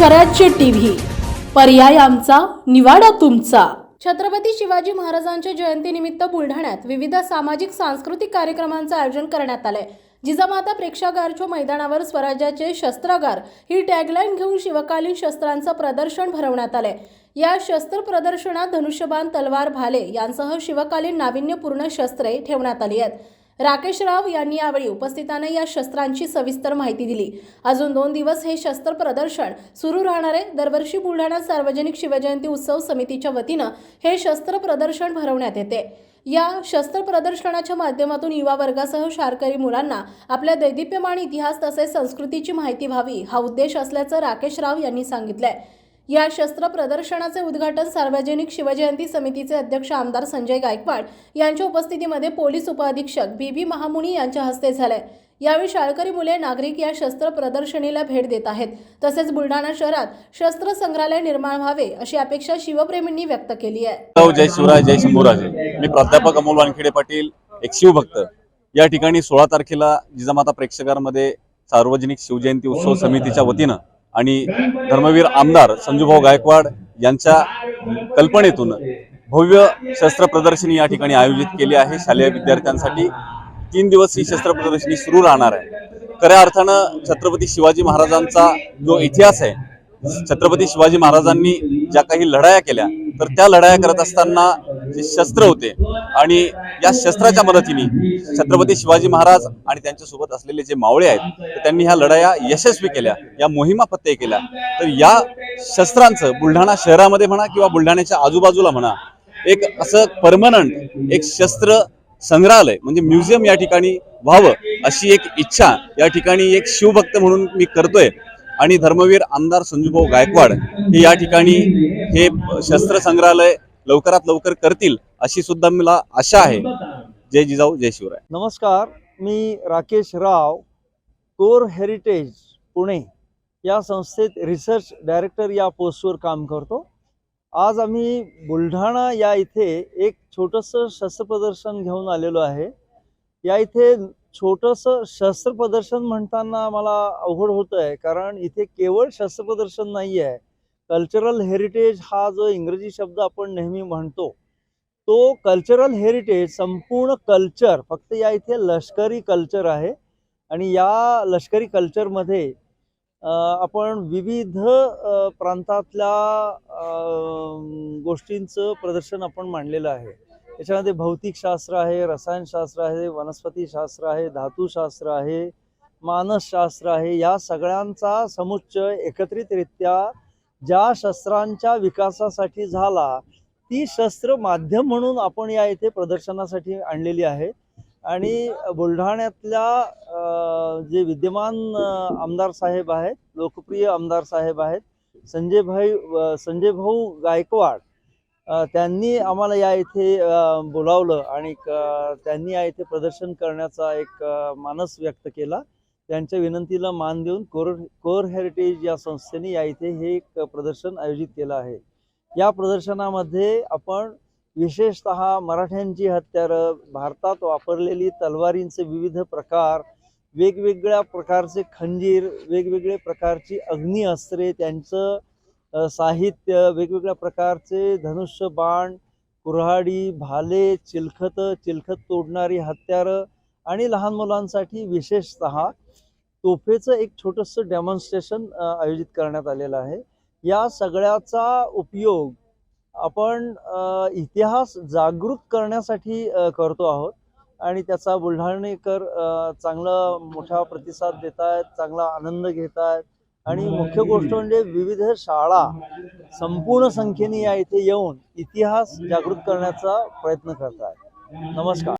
स्वराज्य टीव्ही. पर्याय आमचा निवाडा तुमचा. छत्रपती शिवाजी महाराजांच्या जयंतीनिमित्त बुलढाण्यात विविध सामाजिक सांस्कृतिक कार्यक्रमांचं आयोजन करण्यात आलंय. जिजामाता प्रेक्षागारच्या मैदानावर स्वराज्याचे शस्त्रागार ही टॅगलाईन घेऊन शिवकालीन शस्त्रांचं प्रदर्शन भरवण्यात आलंय. या शस्त्र प्रदर्शनात धनुष्यबाण तलवार भाले यांसह शिवकालीन नाविन्यपूर्ण शस्त्रे ठेवण्यात आली आहेत. राकेश राव यांनी यावेळी उपस्थितांना या शस्त्रांची सविस्तर माहिती दिली. अजून दोन दिवस हे शस्त्र प्रदर्शन सुरू राहणार आहे. दरवर्षी बुलढाणा सार्वजनिक शिवजयंती उत्सव समितीच्या वतीनं हे शस्त्र प्रदर्शन भरवण्यात येते. या शस्त्र प्रदर्शनाच्या माध्यमातून युवा वर्गासह शारकरी मुलांना आपल्या दैदिप्यमान इतिहास तसेच संस्कृतीची माहिती व्हावी हा उद्देश असल्याचं राकेश राव यांनी सांगितलंय. या शस्त्र प्रदर्शनाचे उद्घाटन सार्वजनिक शिवजयंती समितीचे अध्यक्ष आमदार संजय गायकवाड यांच्या उपस्थितीमध्ये पोलीस उपअधीक्षक बी बी महामुनी यांच्या हस्ते झाले. यावेळी शाळकरी मुले नागरिक या शस्त्र प्रदर्शनीला भेट देत आहेत. तसेच बुलढाणा शहरात शस्त्र संग्रहालय निर्माण व्हावे अशी अपेक्षा शिवप्रेमींनी व्यक्त केली आहे. हो, जय शिवराय जय शंभूराजे. मी प्राध्यापक अमोल वानखेडे पाटील एक शिवभक्त. या ठिकाणी सोळा तारखेला जिजामाता प्रेक्षकांमध्ये सार्वजनिक शिवजयंती उत्सव समितीच्या वतीनं आणि धर्मवीर आमदार संजूभाऊ गायकवाड यांच्या कल्पनेतून भव्य शस्त्र प्रदर्शनी या ठिकाणी आयोजित केली आहे. शालेय विद्यार्थ्यांसाठी तीन दिवस ही शस्त्र प्रदर्शनी सुरू राहणार आहे. खऱ्या अर्थानं छत्रपती शिवाजी महाराजांचा जो इतिहास आहे छत्रपती शिवाजी महाराजांनी ज्या काही लढाया केल्या तर त्या लढाया करत असताना जे शस्त्र होते आणि या शस्त्राच्या मदतीने छत्रपती शिवाजी महाराज आणि त्यांच्यासोबत असलेले जे मावळे आहेत तर त्यांनी ह्या लढाया यशस्वी केल्या या मोहिमा फत्ते केल्या. तर या शस्त्रांचं बुलढाणा शहरामध्ये म्हणा किंवा बुलढाण्याच्या आजूबाजूला म्हणा एक असं परमनंट एक शस्त्र संग्रहालय म्हणजे म्युझियम या ठिकाणी व्हावं अशी एक इच्छा या ठिकाणी एक शिवभक्त म्हणून मी करतोय. आणि धर्मवीर आमदार संजूभाऊ गायकवाड हे या ठिकाणी हे शस्त्र संग्रहालय लवकरात लवकर करतील अशी सुद्धा मला आशा आहे. जय जिजाऊ जय शिवराय. नमस्कार मी राकेश राव कोर हेरिटेज पुणे या संस्थेत रिसर्च डायरेक्टर या पोस्टवर काम करतो. आज आम्ही बुलढाणा या इथे एक छोटंसं शस्त्र प्रदर्शन घेऊन आलेलो आहे. या इथे छोटंसं शस्त्र प्रदर्शन म्हणताना मला अवघड होतं आहे कारण इथे केवळ शस्त्र प्रदर्शन नाही आहे कल्चरल हेरिटेज हा जो इंग्रजी शब्द आपण नेहमी म्हणतो तो कल्चरल हेरिटेज संपूर्ण कल्चर फक्त या इथे लष्करी कल्चर आहे आणि या लष्करी कल्चरमध्ये आपण विविध प्रांतातल्या गोष्टींचं प्रदर्शन आपण मांडलेलं आहे. त्याच्यामध्ये भौतिकशास्त्र आहे रसायनशास्त्र आहे वनस्पतीशास्त्र आहे धातुशास्त्र आहे मानसशास्त्र आहे या सगळ्यांचा समुच्चय एकत्रितरित्या ज्या शस्त्रांच्या विकासासाठी झाला ती शस्त्र माध्यम म्हणून आपण या इथे प्रदर्शनासाठी आणलेली आहे. आणि बुलढाण्यातल्या जे विद्यमान आमदार साहेब आहेत लोकप्रिय आमदार साहेब आहेत संजय भाई संजय भाऊ गायकवाड त्यांनी आम्हाला या इथे बोलावलं आणि त्यांनी या इथे प्रदर्शन करण्याचा एक मानस व्यक्त केला. त्यांच्या विनंतीला मान देऊन कोर कोर हेरिटेज या संस्थेने या इथे हे एक प्रदर्शन आयोजित केलं आहे. या प्रदर्शनामध्ये आपण विशेषतः मराठ्यांची हत्यारं भारतात वापरलेली तलवारींचे विविध प्रकार वेगवेगळ्या प्रकारचे खंजीर वेगवेगळे प्रकारची अग्निअस्त्रे त्यांचं साहित्य वेगवेगळ्या प्रकारचे धनुष्य बाण कुऱ्हाडी भाले चिलखत चिलखत तोडणारी हत्यारं आणि लहान मुलांसाठी विशेषतः तोफेचं एक छोटंसं डेमॉन्स्ट्रेशन आयोजित करण्यात आलेलं आहे. या सगळ्याचा उपयोग आपण इतिहास जागृत करण्यासाठी करतो आहोत. आणि त्याचा बुलढाणेकर चांगला मोठा प्रतिसाद देत आहेत चांगला आनंद घेत आहेत आणि मुख्य गोष्ट म्हणजे विविध शाळा संपूर्ण संख्येने या इथे येऊन इतिहास जागृत करण्याचा प्रयत्न करत आहेत नमस्कार.